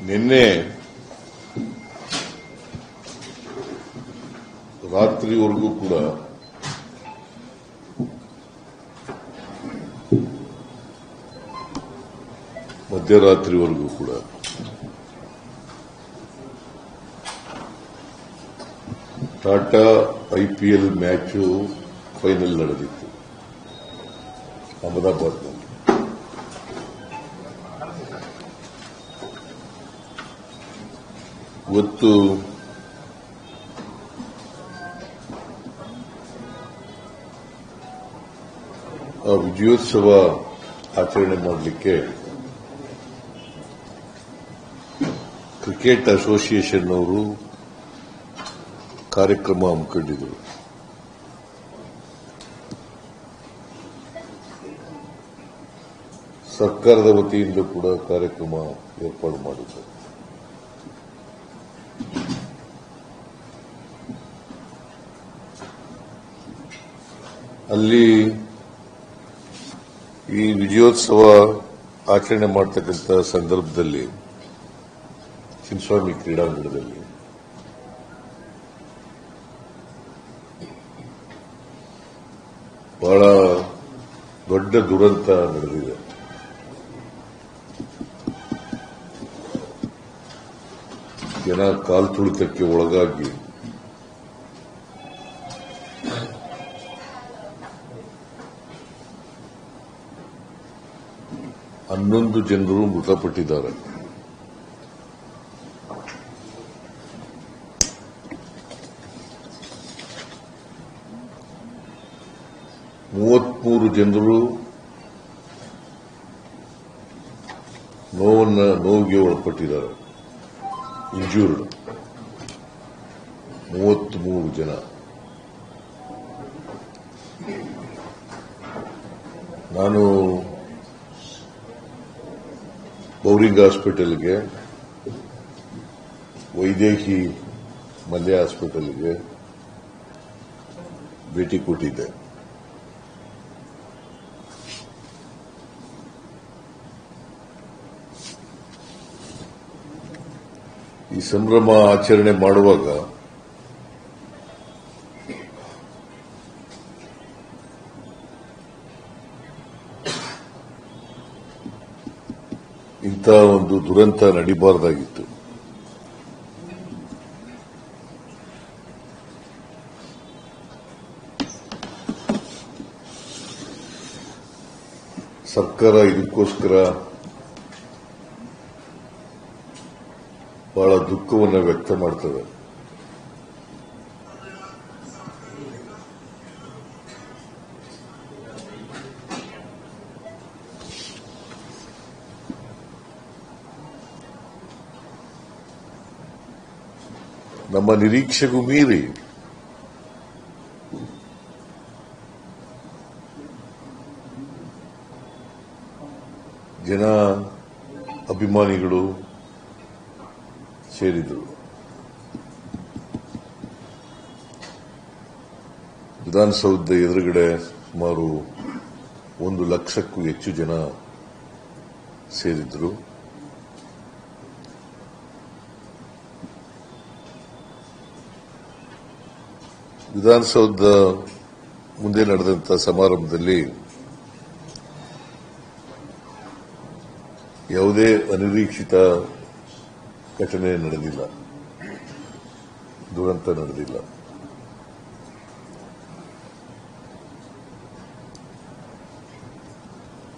ನಿನ್ನೆ ರಾತ್ರಿವರೆಗೂ ಕೂಡ ಮಧ್ಯರಾತ್ರಿವರೆಗೂ ಕೂಡ ಟಾಟಾ ಐಪಿಎಲ್ ಮ್ಯಾಚು ಫೈನಲ್ ನಡೆದಿತ್ತು ಅಹಮದಾಬಾದ್ನಲ್ಲಿ. ಇವತ್ತು ವಿಜಯೋತ್ಸವ ಆಚರಣೆ ಮಾಡಲಿಕ್ಕೆ ಕ್ರಿಕೆಟ್ ಅಸೋಸಿಯೇಷನ್ ಅವರು ಕಾರ್ಯಕ್ರಮ ಹಮ್ಮಿಕೊಂಡಿದ್ರು ಸರ್ಕಾರದ ವತಿಯಿಂದ ಕೂಡ ಕಾರ್ಯಕ್ರಮ ಏರ್ಪಾಡು ಮಾಡಿದ್ರು ಅಲ್ಲಿ ಈ ವಿಜಯೋತ್ಸವ ಆಚರಣೆ ಮಾಡ್ತಕ್ಕಂಥ ಸಂದರ್ಭದಲ್ಲಿ ಚಿನ್ನಸ್ವಾಮಿ ಕ್ರೀಡಾಂಗಣದಲ್ಲಿ ಬಹಳ ದೊಡ್ಡ ದುರಂತ ನಡೆದಿದೆ. ಜನ ಕಾಲ್ತುಳಿತಕ್ಕೆ ಒಳಗಾಗಿ ಹನ್ನೊಂದು ಜನರು ಮೃತಪಟ್ಟಿದ್ದಾರೆ. ಮೂವತ್ಮೂರು ಜನರು ನೋವನ್ನ ನೋವಿಗೆ ಒಳಪಟ್ಟಿದ್ದಾರೆ. ಇಂಜೂರ್ಡ್ ಮೂವತ್ಮೂರು ಜನ. ನಾನು ಬೌರಿಂಗ್ ಹಾಸ್ಪಿಟಲ್ಗೆ ವೈದೇಹಿ ಮಲ್ಯ ಹಾಸ್ಪಿಟಲ್ಗೆ ಭೇಟಿ ಕೊಟ್ಟಿದ್ದೆ. ಈ ಸಂಭ್ರಮ ಆಚರಣೆ ಮಾಡುವಾಗ ಇಂಥ ಒಂದು ದುರಂತ ನಡಿಬಾರ್ದಾಗಿತ್ತು. ಸರ್ಕಾರ ಇದಕ್ಕೋಸ್ಕರ ಬಹಳ ದುಃಖವನ್ನು ವ್ಯಕ್ತ ಮಾಡ್ತದೆ. ನಮ್ಮ ನಿರೀಕ್ಷೆಗೂ ಮೀರಿ. ಜನ ಅಭಿಮಾನಿಗಳು ಸೇರಿದರು. ವಿಧಾನಸೌಧದ ಎದುರುಗಡೆ ಸುಮಾರು ಒಂದು ಲಕ್ಷಕ್ಕೂ ಹೆಚ್ಚು ಜನ ಸೇರಿದ್ರು. ವಿಧಾನಸೌಧದ ಮುಂದೆ ನಡೆದಂತ ಸಮಾರಂಭದಲ್ಲಿ ಯಾವುದೇ ಅನಿರೀಕ್ಷಿತ ಘಟನೆ ನಡೆದಿಲ್ಲ. ದುರಂತ ನಡೆದಿಲ್ಲ.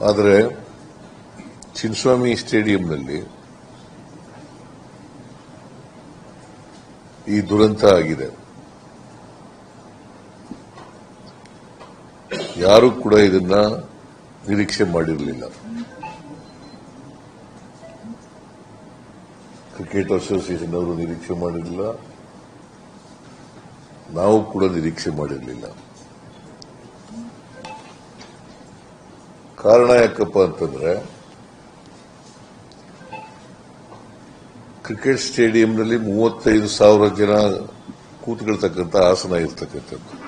ಆದರೆ ಚಿನ್ಸ್ವಾಮಿ ಸ್ಟೇಡಿಯಂನಲ್ಲಿ ಈ ದುರಂತ ಆಗಿದೆ. ಯಾರು ಕೂಡ ಇದನ್ನ ನಿರೀಕ್ಷೆ ಮಾಡಿರಲಿಲ್ಲ. ಕ್ರಿಕೆಟ್ ಅಸೋಸಿಯೇಷನ್ ಅವರು ನಿರೀಕ್ಷೆ ಮಾಡಿರಲಿಲ್ಲ. ನಾವು ಕೂಡ ನಿರೀಕ್ಷೆ ಮಾಡಿರಲಿಲ್ಲ. ಕಾರಣ ಯಾಕಪ್ಪ ಅಂತಂದ್ರೆ, ಕ್ರಿಕೆಟ್ ಸ್ಟೇಡಿಯಂನಲ್ಲಿ ಮೂವತ್ತೈದು ಸಾವಿರ ಜನ ಕೂತ್ಕೊಳ್ತಕ್ಕಂಥ ಆಸನ ಇರ್ತಕ್ಕಂಥದ್ದು.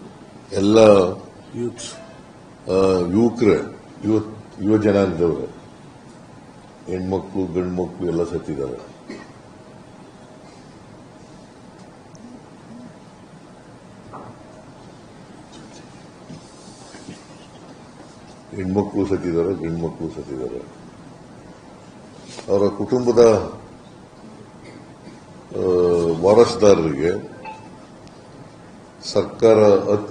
ಎಲ್ಲ ಯುವಕರೇ ಯುವ ಯುವ ಜನಾಂಗದವ್ರೆ ಹೆಣ್ಮಕ್ಳು ಗಂಡು ಮಕ್ಕಳು ಎಲ್ಲ ಸತ್ತಿದ್ದಾರೆ ಹೆಣ್ಮಕ್ಳು ಸತ್ತಿದ್ದಾರೆ ಗಂಡು ಮಕ್ಕಳು ಸತ್ತಿದ್ದಾರೆ ಅವರ ಕುಟುಂಬದ ವಾರಸ್ದಾರರಿಗೆ ವಾರಸುದಾರರಿಗೆ ಸರ್ಕಾರ ಹತ್ತು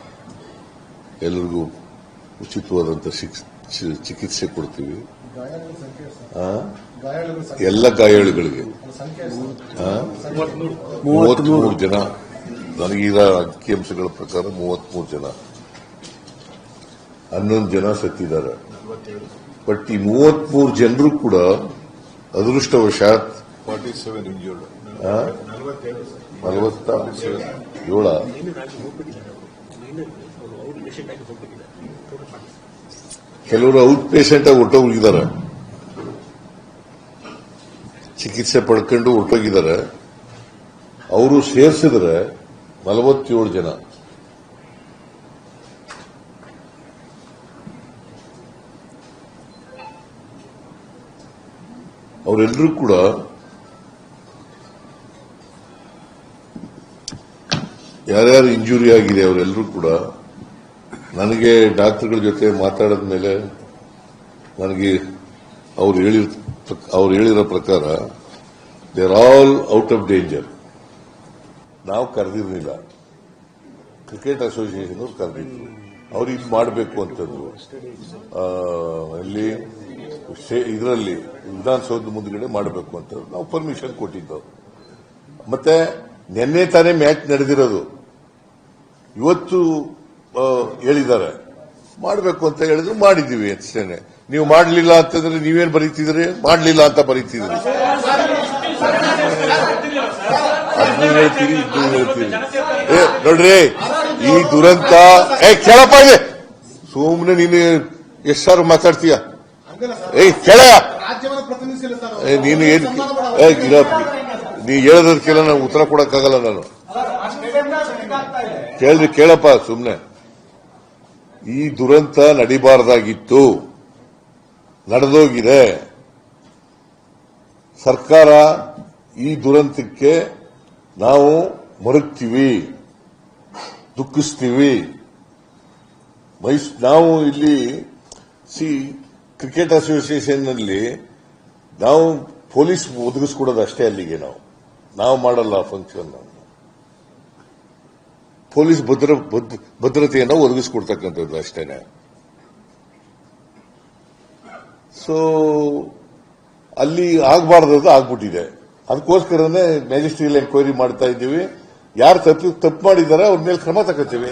ಎಲ್ಲರಿಗೂ ಉಚಿತವಾದಂಥ ಚಿಕಿತ್ಸೆ ಕೊಡ್ತೀವಿ. ಎಲ್ಲ ಗಾಯಾಳುಗಳಿಗೆ? ಮೂವತ್ಮೂರು ಜನ. ನನಗೀಗ ಅಂಕಿಅಂಶಗಳ ಪ್ರಕಾರ ಮೂವತ್ಮೂರು ಜನ. ಹನ್ನೊಂದು ಜನ ಸತ್ತಿದ್ದಾರೆ. ಬಟ್ ಈ ಮೂವತ್ಮೂರು ಜನರು ಕೂಡ ಅದೃಷ್ಟವಶಾತ್? ನಲವತ್ತ ಏಳ? ಕೆಲವರು ಔಟ್ ಪೇಷಂಟ್ ಆಗಿ ಹೊರಟೋಗಿದ್ದಾರೆ. ಚಿಕಿತ್ಸೆ ಪಡ್ಕೊಂಡು ಹೊರಟೋಗಿದ್ದಾರೆ. ಅವರು ಸೇರಿಸಿದ್ರೆ ನಲವತ್ತೇಳು ಜನ. ಅವರೆಲ್ಲರೂ ಕೂಡ ಯಾರ್ಯಾರು ಇಂಜುರಿ ಆಗಿದೆ ಅವರೆಲ್ಲರೂ ಕೂಡ, ನನಗೆ ಡಾಕ್ಟರ್ಗಳ ಜೊತೆ ಮಾತಾಡಿದ ಮೇಲೆ ನನಗೆ ಅವ್ರು ಹೇಳಿದ ಅವ್ರು ಹೇಳಿರೋ ಪ್ರಕಾರ they are all out of danger ನಾವು ಕರೆದಿರಲಿಲ್ಲ. ಕ್ರಿಕೆಟ್ ಅಸೋಸಿಯೇಷನ್ ಅವ್ರು ಕರೆದಿದ್ರು. ಅವ್ರು ಇದು ಮಾಡಬೇಕು ಅಂತಂದ್ರು. ಅಲ್ಲಿ ಇದರಲ್ಲಿ ವಿಧಾನಸೌಧದ ಮುಂದ್ಗಡೆ ಮಾಡಬೇಕು ಅಂತ ನಾವು ಪರ್ಮಿಷನ್ ಕೊಟ್ಟಿದ್ದೆವು ಮತ್ತೆ, ನಿನ್ನೆ ತಾನೇ ಮ್ಯಾಚ್ ನಡೆದಿರೋದು. ಇವತ್ತು ಹೇಳಿದ್ದಾರೆ. ಮಾಡಬೇಕು ಅಂತ ಹೇಳಿದ್ರು ಮಾಡಿದ್ದೀವಿ ಅಷ್ಟೇನೆ. ನೀವು ಮಾಡಲಿಲ್ಲ ಅಂತಂದ್ರೆ ನೀವೇನು ಬರೀತಿದ್ರಿ ಮಾಡಲಿಲ್ಲ ಅಂತ ಬರೀತಿದ್ರಿ ಹೇಳ್ತೀರಿ ಏ, ನೋಡ್ರಿ, ಈ ದುರಂತ, ಏ, ಕೇಳಪ್ಪ ಇದೆ ಸುಮ್ಮನೆ ನೀನು ಎಷ್ಟು ಸಾರು ಮಾತಾಡ್ತೀಯ? ಏ, ಕೇಳ. ನೀನು ಏನ್ ನೀ ಹೇಳೋದಕ್ಕೆಲ್ಲ ನಾನು ಉತ್ತರ ಕೊಡಕ್ಕಾಗಲ್ಲ ನಾನು. ಕೇಳ್ರಿ, ಕೇಳಪ್ಪ, ಸುಮ್ನೆ. ಈ ದುರಂತ ನಡಿಬಾರ್ದಾಗಿತ್ತು. ನಡೆದೋಗಿದೆ. ಸರ್ಕಾರ ಈ ದುರಂತಕ್ಕೆ ನಾವು ಮರುತ್ತೀವಿ ದುಃಖಿಸ್ತೀವಿ. ಮೈಸ್, ನಾವು ಇಲ್ಲಿ, ಸಿ, ಕ್ರಿಕೆಟ್ ಅಸೋಸಿಯೇಷನ್ನಲ್ಲಿ ನಾವು ಪೊಲೀಸ್ ಒದಗಿಸ್ಕೊಡೋದು ಅಷ್ಟೇ ಅಲ್ಲಿಗೆ ನಾವು. ನಾವು ಮಾಡಲ್ಲ ಫಂಕ್ಷನ್ ಪೊಲೀಸ್ ಭದ್ರ ಭದ್- ಭದ್ರತೆಯನ್ನು ಒದಗಿಸಿಕೊಡ್ತಕ್ಕಂಥದ್ದು ಅಷ್ಟೇನೆ. ಸೊ ಅಲ್ಲಿ ಆಗಬಾರ್ದು ಆಗ್ಬಿಟ್ಟಿದೆ. ಅದಕ್ಕೋಸ್ಕರನೇ ಮ್ಯಾಜಿಸ್ಟ್ರಿಯಲ್ ಎಂಕ್ವೈರಿ ಮಾಡ್ತಾ ಇದ್ದೀವಿ. ಯಾರು ತಪ್ಪು ತಪ್ಪು ಮಾಡಿದ್ದಾರೆ ಅವ್ರ ಮೇಲೆ ಕ್ರಮ ತಗೋತೀವಿ.